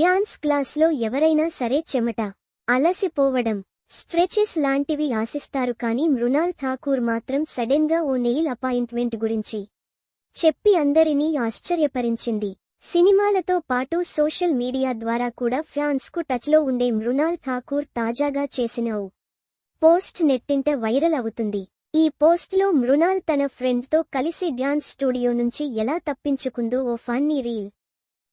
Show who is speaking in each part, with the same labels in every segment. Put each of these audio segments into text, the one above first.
Speaker 1: Dance క్లాస్లో ఎవరైనా సరే చెమట అలసిపోవడం స్ట్రెచెస్ లాంటివి ఆశిస్తారు కానీ మృణాల్ ఠాకూర్ మాత్రం సడెన్గా ఓ నెయిల్ అపాయింట్మెంట్ గురించి చెప్పి అందరినీ ఆశ్చర్యపరించింది. సినిమాలతో పాటు సోషల్ మీడియా ద్వారా కూడా ఫ్యాన్స్కు టచ్లో ఉండే మృణాల్ ఠాకూర్ తాజాగా చేసిన ఓ పోస్ట్ నెట్టింట వైరల్ అవుతుంది. ఈ పోస్ట్లో మృణాల్ తన ఫ్రెండ్తో కలిసి డ్యాన్స్ స్టూడియో నుంచి ఎలా తప్పించుకుందో ఓ ఫన్నీ రీల్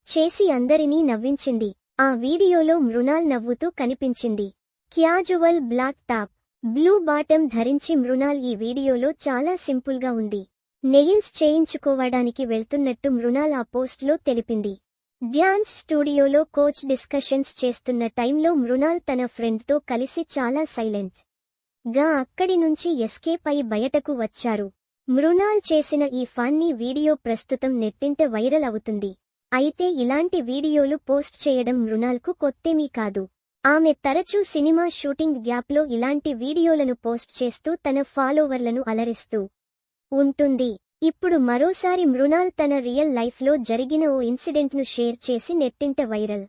Speaker 1: చేసి అందరినీ నవ్వించింది. ఆ వీడియోలో మృణాల్ నవ్వుతూ కనిపించింది. Casual black top. Blue bottom ధరించి మృణాల్ ఈ వీడియోలో చాలా సింపుల్గా ఉంది. నెయిల్స్ చేయించుకోవడానికి వెళ్తున్నట్టు మృణాల్ ఆ పోస్ట్లో తెలిపింది. డ్యాన్స్ స్టూడియోలో కోచ్ డిస్కషన్స్ చేస్తున్న టైంలో మృణాల్ తన ఫ్రెండ్తో కలిసి చాలా సైలెంట్. గా అక్కడి నుంచి ఎస్కేప్ అయి బయటకు వచ్చారు. మృణాల్ చేసిన ఈ ఫన్నీ వీడియో ప్రస్తుతం నెట్టింట వైరల్ అవుతుంది. అయితే ఇలాంటి వీడియోలు పోస్ట్ చేయడం మృణాల్కు కొత్తేమీ కాదు. ఆమె తరచూ సినిమా షూటింగ్ గ్యాప్లో ఇలాంటి వీడియోలను పోస్ట్ చేస్తూ తన ఫాలోవర్లను అలరిస్తూ ఉంటుంది. ఇప్పుడు మరోసారి మృణాల్ తన రియల్ లైఫ్లో జరిగిన ఓ ఇన్సిడెంట్ను షేర్ చేసి నెట్టింట వైరల్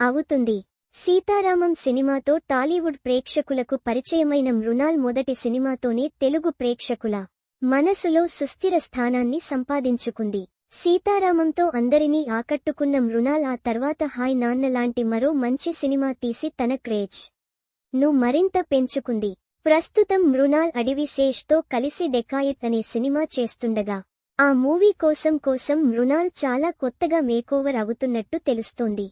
Speaker 1: అవుతుంది. సీతారామం సినిమాతో టాలీవుడ్ ప్రేక్షకులకు పరిచయమైన మృణాల్ మొదటి సినిమాతోనే తెలుగు ప్రేక్షకుల మనసులో సుస్థిర స్థానాన్ని సంపాదించుకుంది. సీతారామంతో అందరినీ ఆకట్టుకున్న మృణాల్ ఆ తర్వాత హాయ్ నాన్న లాంటి మరో మంచి సినిమా తీసి తన క్రేజ్ను మరింత పెంచుకుంది. ప్రస్తుతం మృణాల్ అడివిశేష్తో కలిసి డెకాయిట్ అనే సినిమా చేస్తుండగా ఆ మూవీ కోసం కోసం మృణాల్ చాలా కొత్తగా మేకోవర్ అవుతున్నట్టు తెలుస్తోంది.